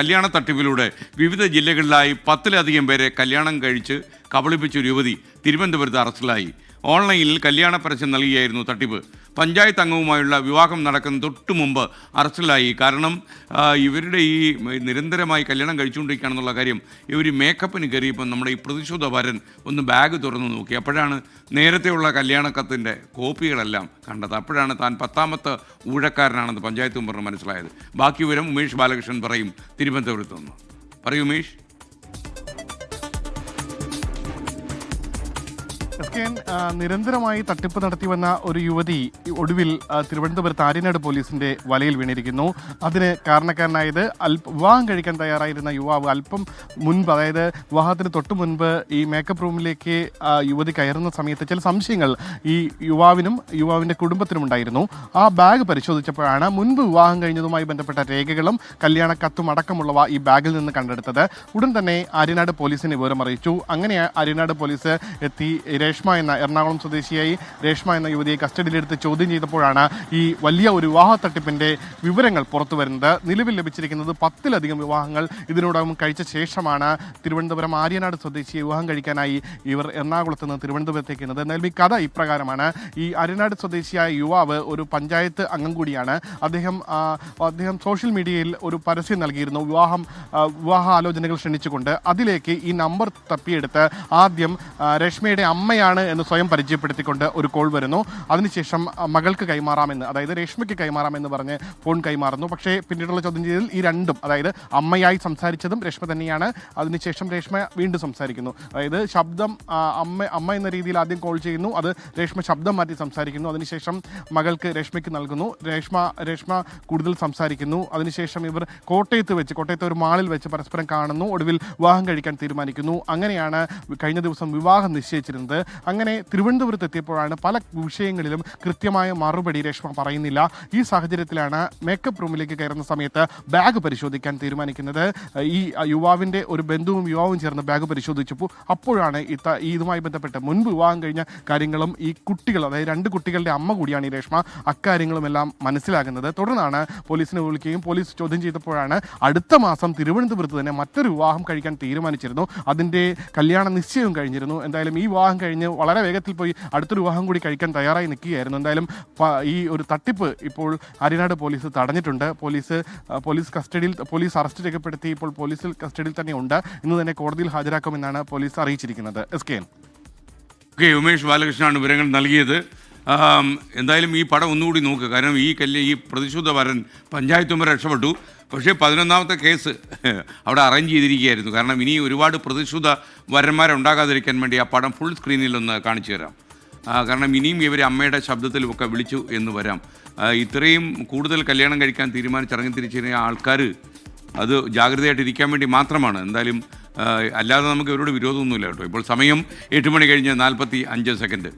കല്യാണ തട്ടിപ്പിലൂടെ വിവിധ ജില്ലകളിലായി പത്തിലധികം പേരെ കല്യാണം കഴിച്ച് കബളിപ്പിച്ച ഒരു യുവതി തിരുവനന്തപുരത്ത് അറസ്റ്റിലായി. ഓൺലൈനിൽ കല്യാണ പരസ്യം നൽകിയായിരുന്നു തട്ടിപ്പ്. പഞ്ചായത്ത് അംഗവുമായുള്ള വിവാഹം നടക്കുന്ന തൊട്ടു മുമ്പ് അറസ്റ്റിലായി. കാരണം ഇവരുടെ ഈ നിരന്തരമായി കല്യാണം കഴിച്ചുകൊണ്ടിരിക്കുകയാണെന്നുള്ള കാര്യം ഇവർ മേക്കപ്പിന് കയറിയപ്പോൾ നമ്മുടെ ഈ പ്രതിശോധ വരൻ ഒന്ന് ബാഗ് തുറന്നു നോക്കി. അപ്പോഴാണ് നേരത്തെയുള്ള കല്യാണക്കത്തിന്റെ കോപ്പികളെല്ലാം കണ്ടത്. അപ്പോഴാണ് താൻ പത്താമത്തെ ഊഴക്കാരനാണെന്ന് പഞ്ചായത്ത് മെമ്പറിന് മനസ്സിലായത്. ബാക്കി വിവരം ഉമേഷ് ബാലകൃഷ്ണൻ പറയും. തിരുവനന്തപുരത്ത് നിന്ന്. പറയൂ ഉമേഷ്. എസ് നിരന്തരമായി തട്ടിപ്പ് നടത്തി വന്ന ഒരു യുവതി ഒടുവിൽ തിരുവനന്തപുരത്ത് ആര്യനാട് പോലീസിന്റെ വലയിൽ വീണിരിക്കുന്നു. അതിന് കാരണക്കാരനായത് അല്പ വിവാഹം കഴിക്കാൻ തയ്യാറായിരുന്ന യുവാവ് അല്പം മുൻപ് അതായത് വിവാഹത്തിന് തൊട്ട് മുൻപ് ഈ മേക്കപ്പ് റൂമിലേക്ക് യുവതി കയറുന്ന സമയത്ത് ചില സംശയങ്ങൾ ഈ യുവാവിനും യുവാവിന്റെ കുടുംബത്തിനും ഉണ്ടായിരുന്നു. ആ ബാഗ് പരിശോധിച്ചപ്പോഴാണ് മുൻപ് വിവാഹം കഴിഞ്ഞതുമായി ബന്ധപ്പെട്ട രേഖകളും കല്യാണ കത്തും അടക്കമുള്ളവ ഈ ബാഗിൽ നിന്ന് കണ്ടെടുത്തത്. ഉടൻ തന്നെ ആര്യനാട് പോലീസിനെ വിവരം അറിയിച്ചു അങ്ങനെ ആര്യനാട് പോലീസ് എത്തി രേഷ്മ എന്ന എറണാകുളം സ്വദേശിയായി രേഷ്മ എന്ന യുവതിയെ കസ്റ്റഡിയിലെടുത്ത് ചോദ്യം ചെയ്തപ്പോഴാണ് ഈ വലിയ ഒരു വിവാഹ തട്ടിപ്പിന്റെ വിവരങ്ങൾ പുറത്തു വരുന്നത്. നിലവിൽ ലഭിച്ചിരിക്കുന്നത് പത്തിലധികം വിവാഹങ്ങൾ. ഇതിനോടകം കഴിച്ച ശേഷമാണ് തിരുവനന്തപുരം ആര്യനാട് സ്വദേശിയെ വിവാഹം കഴിക്കാനായി ഇവർ എറണാകുളത്ത് നിന്ന് തിരുവനന്തപുരത്തേക്ക് എന്നത് എന്നാൽ ഈ കഥ ഇപ്രകാരമാണ്. ഈ ആര്യനാട് സ്വദേശിയായ യുവാവ് ഒരു പഞ്ചായത്ത് അംഗം കൂടിയാണ്. അദ്ദേഹം അദ്ദേഹം സോഷ്യൽ മീഡിയയിൽ ഒരു പരസ്യം നൽകിയിരുന്നു. വിവാഹം വിവാഹ ആലോചനകൾ ക്ഷണിച്ചുകൊണ്ട്. അതിലേക്ക് ഈ നമ്പർ തപ്പിയെടുത്ത് ആദ്യം രശ്മിയുടെ അമ്മയാണ് എന്ന് സ്വയം പരിചയപ്പെടുത്തിക്കൊണ്ട് ഒരു കോൾ വരുന്നു. അതിനുശേഷം മകൾക്ക് കൈമാറാമെന്ന് അതായത് രേഷ്മയ്ക്ക് കൈമാറാമെന്ന് പറഞ്ഞ് ഫോൺ കൈമാറുന്നു. പക്ഷേ പിന്നീടുള്ള ചോദ്യം ചെയ്തതിൽ ഈ രണ്ടും അതായത് അമ്മയായി സംസാരിച്ചതും രേഷ്മ തന്നെയാണ്. അതിനുശേഷം രേഷ്മ വീണ്ടും സംസാരിക്കുന്നു. അതായത് ശബ്ദം അമ്മ അമ്മ എന്ന രീതിയിൽ ആദ്യം കോൾ ചെയ്യുന്നു. അത് രേഷ്മ ശബ്ദം മാറ്റി സംസാരിക്കുന്നു. അതിനുശേഷം മകൾക്ക് രേഷ്മയ്ക്ക് നൽകുന്നു. രേഷ്മ രേഷ്മ കൂടുതൽ സംസാരിക്കുന്നു. അതിനുശേഷം ഇവർ കോട്ടയത്ത് വെച്ച് കോട്ടയത്ത് ഒരു മാളിൽ വെച്ച് പരസ്പരം കാണുന്നു. ഒടുവിൽ വിവാഹം കഴിക്കാൻ തീരുമാനിക്കുന്നു. അങ്ങനെയാണ് കഴിഞ്ഞ ദിവസം വിവാഹം നിശ്ചയിച്ചിരുന്നത്. അങ്ങനെ തിരുവനന്തപുരത്ത് എത്തിയപ്പോഴാണ് പല വിഷയങ്ങളിലും കൃത്യമായ മറുപടി രേഷ്മ പറയുന്നില്ല. ഈ സാഹചര്യത്തിലാണ് മേക്കപ്പ് റൂമിലേക്ക് കയറുന്ന സമയത്ത് ബാഗ് പരിശോധിക്കാൻ തീരുമാനിക്കുന്നത്. ഈ യുവാവിന്റെ ഒരു ബന്ധുവും യുവാവും ചേർന്ന് ബാഗ് പരിശോധിച്ചപ്പോൾ അപ്പോഴാണ് ഇത്ത ഇതുമായി ബന്ധപ്പെട്ട് മുൻപ് വിവാഹം കഴിഞ്ഞ കാര്യങ്ങളും ഈ കുട്ടികൾ അതായത് രണ്ട് കുട്ടികളുടെ അമ്മ കൂടിയാണ് ഈ രേഷ്മ. അക്കാര്യങ്ങളും എല്ലാം മനസ്സിലാകുന്നത്. തുടർന്നാണ് പോലീസിനെ വിളിക്കുകയും പോലീസ് ചോദ്യം ചെയ്തപ്പോഴാണ് അടുത്ത മാസം തിരുവനന്തപുരത്ത് തന്നെ മറ്റൊരു വിവാഹം കഴിക്കാൻ തീരുമാനിച്ചിരുന്നു. അതിന്റെ കല്യാണ നിശ്ചയവും കഴിഞ്ഞിരുന്നു. എന്തായാലും ഈ വിവാഹം കഴിഞ്ഞ് വളരെ വേഗത്തിൽ പോയി അടുത്തൊരു വിവാഹം കൂടി കഴിക്കാൻ തയ്യാറായി നിൽക്കുകയായിരുന്നു. എന്തായാലും ഈ ഒരു തട്ടിപ്പ് ഇപ്പോൾ ആര്യനാട് പോലീസ് തടഞ്ഞിട്ടുണ്ട്. പോലീസ് പോലീസ് കസ്റ്റഡിയിൽ പോലീസ് അറസ്റ്റ് രേഖപ്പെടുത്തി ഇപ്പോൾ പോലീസിൽ കസ്റ്റഡിയിൽ തന്നെ ഉണ്ട്. ഇന്ന് തന്നെ കോടതിയിൽ ഹാജരാക്കുമെന്നാണ് പോലീസ് അറിയിച്ചിരിക്കുന്നത്. S K. ഉമേഷ് ബാലകൃഷ്ണനാണ് വിവരങ്ങൾ നൽകിയത്. എന്തായാലും ഈ പടം ഒന്നുകൂടി നോക്കുക കാരണം ഈ കല്യ ഈ പ്രതിശുദ്ധ വരൻ പഞ്ചായത്ത് മുമ്പ് രക്ഷപ്പെട്ടു. പക്ഷേ പതിനൊന്നാമത്തെ കേസ് അവിടെ അറേഞ്ച് ചെയ്തിരിക്കുകയായിരുന്നു. കാരണം ഇനി ഒരുപാട് പ്രതിശുദ്ധ വരന്മാരുണ്ടാകാതിരിക്കാൻ വേണ്ടി ആ പടം ഫുൾ സ്ക്രീനിൽ ഒന്ന് കാണിച്ചു തരാം. കാരണം ഇനിയും ഇവർ അമ്മയുടെ ശബ്ദത്തിലുമൊക്കെ വിളിച്ചു എന്ന് വരാം. ഇത്രയും കൂടുതൽ കല്യാണം കഴിക്കാൻ തീരുമാനിച്ചിറങ്ങി തിരിച്ചിരുന്ന ആൾക്കാർ അത് ജാഗ്രതയായിട്ട് ഇരിക്കാൻ വേണ്ടി മാത്രമാണ്. എന്തായാലും അല്ലാതെ നമുക്ക് ഇവരോട് വിരോധമൊന്നുമില്ല കേട്ടോ. ഇപ്പോൾ സമയം എട്ട് മണി കഴിഞ്ഞ് നാൽപ്പത്തി അഞ്ച് സെക്കൻഡ്.